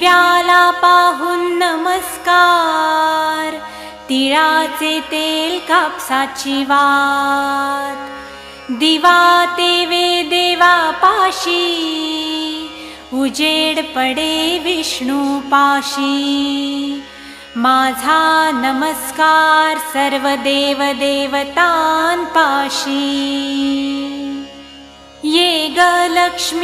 दिव्याला पाहून नमस्कार. तिळाचे तेल कापसाची वात. दिवा तेवे देवा पाशी. उजेड पडे विष्णू पाशी. माझा नमस्कार सर्व देव देवतां पाशी ये ग लक्ष्मी